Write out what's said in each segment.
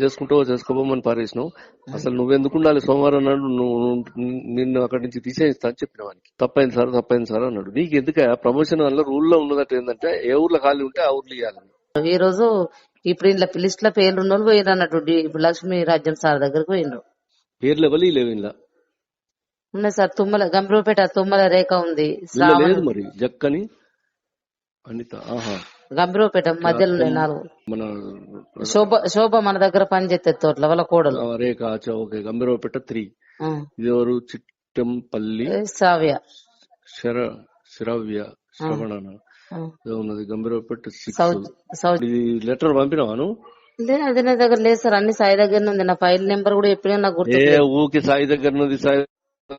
చేసుకుంటావో చేసుకోమని పారేసినావు. అసలు నువ్వెందుకు ఉండాలి సోమవారం నాడు నువ్వు నిన్ను అక్కడి నుంచి తీసేస్తా అని చెప్పిన వానికి. తప్పైంది సార్ తప్పైంది సార్ అన్నాడు. నీకు ఎందుక ప్రమోషన్ వల్ల రూల్లో ఉన్నదట ఏంటంటే ఏ ఊర్లో ఖాళీ ఉంటే ఆ ఊర్లో ఇవ్వాలి ఈ రోజు ఇప్పుడు ఇంట్లో లిస్ట్లో పేర్లు ఉన్న వాళ్ళు పోయిన అన్నట్టు. డి- ఇప్పుడు లక్ష్మీ రాజ్యం సార్ దగ్గరకు పోయిండ్రు. పేర్లు ఎవరు లేవు ఇలా ఉన్నాయి సార్ తుమ్మల గంభీరపేట తుమ్మల రేఖ ఉంది. లేదు మరి జక్కని అనిత ఆహా. గంభీరపేట మధ్యలో నాలుగు. మన శోభ శోభ మన దగ్గర పని చేస్తే తోటల వాళ్ళ కోడలు. Rekha okay Gambhirpet three. ఆ. ఇది ఎవరు చిట్టంపల్లి శ్రావ్య. శర శ్రవ్య శ్రవణ ఉన్నది గంభీరపేట ఇది లెటర్ పంపినావాను లే, అది నా దగ్గర లేదు సార్ అన్ని సాయి దగ్గర ఉంది. నా ఫైల్ నెంబర్ కూడా ఎప్పుడైనా నాకు గుర్తు ఊకి సాయి దగ్గర ఉన్నది సాయి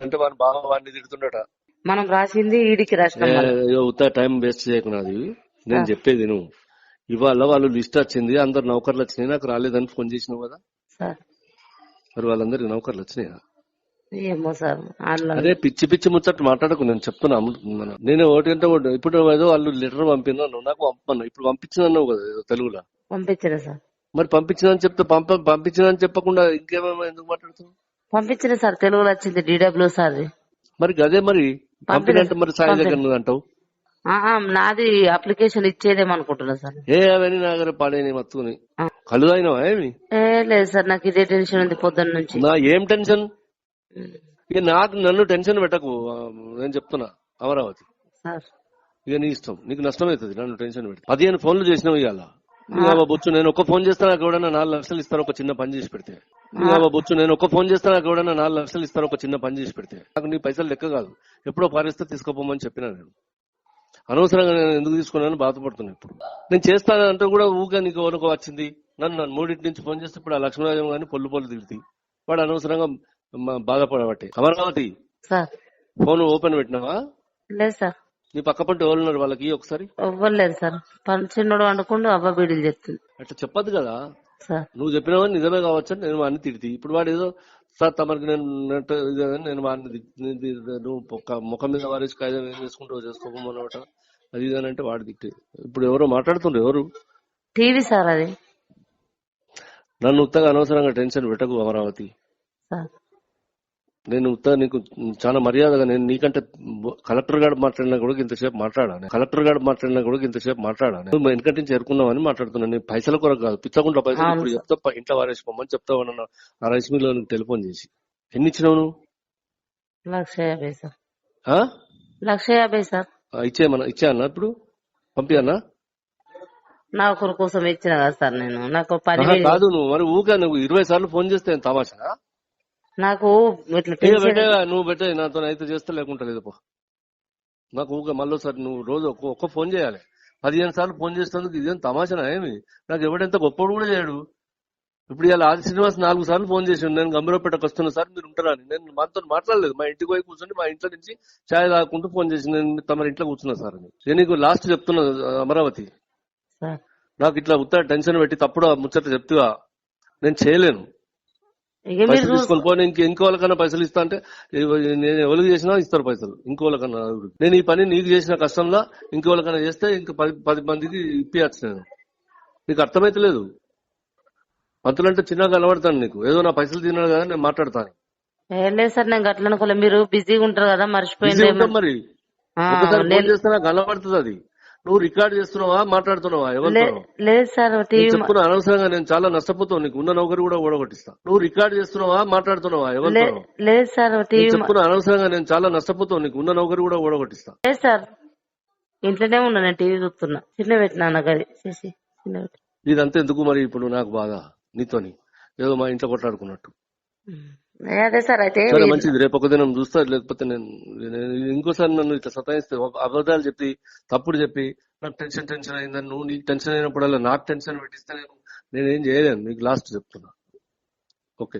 అంటే వాని బాగా వాడిని తిడుతుండట. మనం రాసింది ఈడికి రాసినాం టైం వేస్ట్ చేయకున్నది నేను చెప్పేది నువ్వు. ఇవాళ వాళ్ళు లిస్ట్ వచ్చింది అందరు నౌకర్లు వచ్చినాయి నాకు రాలేదని ఫోన్ చేసినావు కదా? సార్. మరి వాళ్ళందరికి నౌకర్లు వచ్చినాయా? ఏమో సార్ అదే పిచ్చి పిచ్చి ముచ్చట్టు మాట్లాడకు నేను చెప్తున్నా. నేను ఒకటి అంటే ఇప్పుడు ఏదో వాళ్ళు లెటర్ పంపినాను నాకు పంపను ఇప్పుడు పంపించినావు కదా ఏదో తెలుగులో. పంపించిన సార్. మరి పంపించినని చెప్తే పంప పంపించినని చెప్పకుండా ఇంకేమేమో ఎందుకు మాట్లాడుతున్నావు? పంపించిన సార్ తెలుగులో వచ్చింది డిడబ్ల్యూ సార్ మరి గదే మరి పంపినంటే మరి సాయి దగ్గర అంటావు? నాది అప్లికేషన్ ఇచ్చేదేమనుకుంటున్నా సార్. ఏ అవన్నీ నా దగ్గర పాడైన మత్తుకుని. కళ్ళు తాగినావా ఏమి? ఏ లేదు సార్ నాకు ఇదే టెన్షన్ ఉంది పొద్దున్న నుంచి. నా ఏం టెన్షన్? ఇక నాకు నన్ను టెన్షన్ పెట్టకు నేను చెప్తున్నా అమరావతి. సార్. ఇక నీ ఇష్టం నీకు నష్టం అవుతుంది నన్ను టెన్షన్ పెట్టి. పదిహేను ఫోన్లు చేసినావు ఇవాళ బొచ్చు నేను ఒక్క ఫోన్ చేస్తా నాకు ఎవడన్నా నాలుగు లక్షలు ఇస్తారు ఒక చిన్న పని చేసి పెడితే? బొచ్చు నేను ఒక్క ఫోన్ చేస్తా నాకు ఎవడన్నా నాలుగు లక్షలు ఇస్తారు ఒక చిన్న పని చేసి పెడితే? నాకు నీ పైసలు లెక్క కాదు. ఎప్పుడో పారిస్తే తీసుకోపోమని చెప్పినా నేను. అనవసరంగా నేను ఎందుకు తీసుకున్నాను బాధపడుతున్నా ఇప్పుడు. నేను చేస్తాను అంటే కూడా ఊగా నీకు ఎవరికో వచ్చింది. నన్ను నన్ను మూడింటి నుంచి ఫోన్ చేస్తే ఇప్పుడు ఆ లక్ష్మీరాజం గాని పొల్లు పొల్లు తిడుతుంది. వాడు అనవసరంగా బాధపడబట్టి. అమరావతి ఫోన్ ఓపెన్ పెట్టినావా? లేదు సార్. నీ పక్క పంట ఎవరున్నారు వాళ్ళకి ఒకసారి? ఇవ్వలేదు సార్. పని చిన్నోడు వండుకుంటూ అవ్వ బీడీలు చెప్తుంది. అట్లా చెప్పొద్దు కదా. నువ్వు చెప్పినావని నిజమే కావచ్చు నేను వాడిని తిడితి. ఇప్పుడు వాడు ఏదో సార్ తమరికి నేను నేను వాడిని నువ్వు ముఖం మీద వారేసి కాగితం ఏం చేసుకుంటావు చేసుకోమన్నమాట అది అంటే వాడు తిట్టి. ఇప్పుడు ఎవరో మాట్లాడుతుండ్రు ఎవరు? టీవీ సార్ అది. నన్ను ఉత్తగా అనవసరంగా టెన్షన్ పెట్టకు అమరావతి. సార్. నేను నీకు చాలా మర్యాదగా నేను నీకంటే కలెక్టర్ గారు మాట్లాడినా కూడా ఇంతసేపు మాట్లాడాను. కలెక్టర్ గారు మాట్లాడినా కూడా ఇంతసేపు మాట్లాడాను. నువ్వు వెనకటి నుంచి చేరుకున్నావని మాట్లాడుతున్నాను. నేను పైసల కొరకు కాదు పిచ్చకుండా పైసలు ఇప్పుడు. చెప్తా ఇంట్లో వారేసిపోమని చెప్తావన్న ఆ రైస్ మిల్ నీకు టెలిఫోన్ చేసి. ఎన్ని ఇచ్చినావు నువ్వు? లక్ష యాభై సార్? లక్ష యాభై సార్. ఇచ్చేయమన్నా ఇచ్చేయన్నా ఇప్పుడు? పంపియన్నా? నా ఒకరి కోసం ఇచ్చిన కదా సార్ నేను. నాకు పని కాదు నువ్వు. మరి ఊగా నువ్వు ఇరవై సార్లు ఫోన్ చేస్తే తమాషా నాకు నువ్వు పెట్టే నాతో అయితే చేస్తే లేకుంటా లేదు పో నాకు ఊగా మళ్ళీసారి నువ్వు రోజు ఒక్క ఒక్క ఫోన్ చేయాలి. పదిహేను సార్లు ఫోన్ చేసినందుకు ఇదేం తమాషనా ఏమి? నాకు ఎవడంత గొప్పడు కూడా చేయడు ఇప్పుడు ఇలా ఆది శ్రీనివాస్ నాలుగు సార్లు ఫోన్ చేసి నేను గంభీరపేటకు వస్తున్నా సార్ మీరు ఉంటారా నేను మాతో మాట్లాడలేదు. మా ఇంటికి పోయి కూర్చొని మా ఇంట్లో నుంచి ఛాయ్ తాగుకుంటూ ఫోన్ చేసి నేను తమ ఇంట్లో కూర్చున్నా సార్ అని. నేను నీకు లాస్ట్ చెప్తున్నా అమరావతి. నాకు ఇట్లా ఉత్తర టెన్షన్ పెట్టి తప్పుడు ముచ్చట చెప్తుగా. నేను చేయలేను. పైసలు తీసుకొని ఇంక ఇంకోళ్ళకన్నా పైసలు ఇస్తా అంటే నేను ఎవరికి చేసినా ఇస్తారు పైసలు. ఇంకోళ్ళకన్నా నేను ఈ పని నీకు చేసిన కష్టంలో ఇంకోళ్ళకన్నా చేస్తే ఇంకా పది పది మందికి ఇప్పియచ్చు నేను. నీకు అర్థమైతలేదు మంత్రులంటే చిన్నగా కనబడతాను నీకు. ఏదో నా పైసలు తిన్నాడు కదా నేను మాట్లాడతాను. లేదు సార్ నేను గట్ల అనుకోలే మీరు బిజీగా ఉంటారు కదా మర్చిపోయింది మరి. చేస్తే నాకు కనబడుతుంది అది. నువ్వు రికార్డ్ చేస్తున్నావా? మాట్లాడుతున్నావా? లేదు సార్ చెప్పుకున్నా అనవసరంగా నేను చాలా నష్టపోతావు. నీకు ఉన్న నౌకరు కూడా ఓడగొట్టిస్తా. నువ్వు రికార్డ్ చేస్తున్నావా? మాట్లాడుతున్నావా? లేదు సార్ చెప్పుకున్నా అనవసరంగా నేను చాలా నష్టపోతావు. నీకు ఉన్న నౌకరు కూడా ఓడగొట్టిస్తా. లేదు సార్. ఇంట్లోనే ఉన్నా నేను టీవీ చూస్తున్నా. చిన్న పెట్టినా చేసి ఇదంతా ఎందుకు మరి ఇప్పుడు నాకు బాధ? నీతోని. ఏదో మా ఇంట్లో కొట్లాడుకున్నట్టు. అదే సార్ అయితే మంచిది. రేపు ఒక దినం చూస్తా లేకపోతే నేను ఇంకోసారి నన్ను ఇట్లా సతాయిస్తే అబద్ధాలు చెప్పి తప్పుడు చెప్పి నాకు టెన్షన్ టెన్షన్ అయిందని నువ్వు నీకు టెన్షన్ అయినప్పుడల్లా నాకు టెన్షన్ పెట్టిస్తే నేను నేనేం చేయలేను. నీకు లాస్ట్ చెప్తున్నా. ఓకే.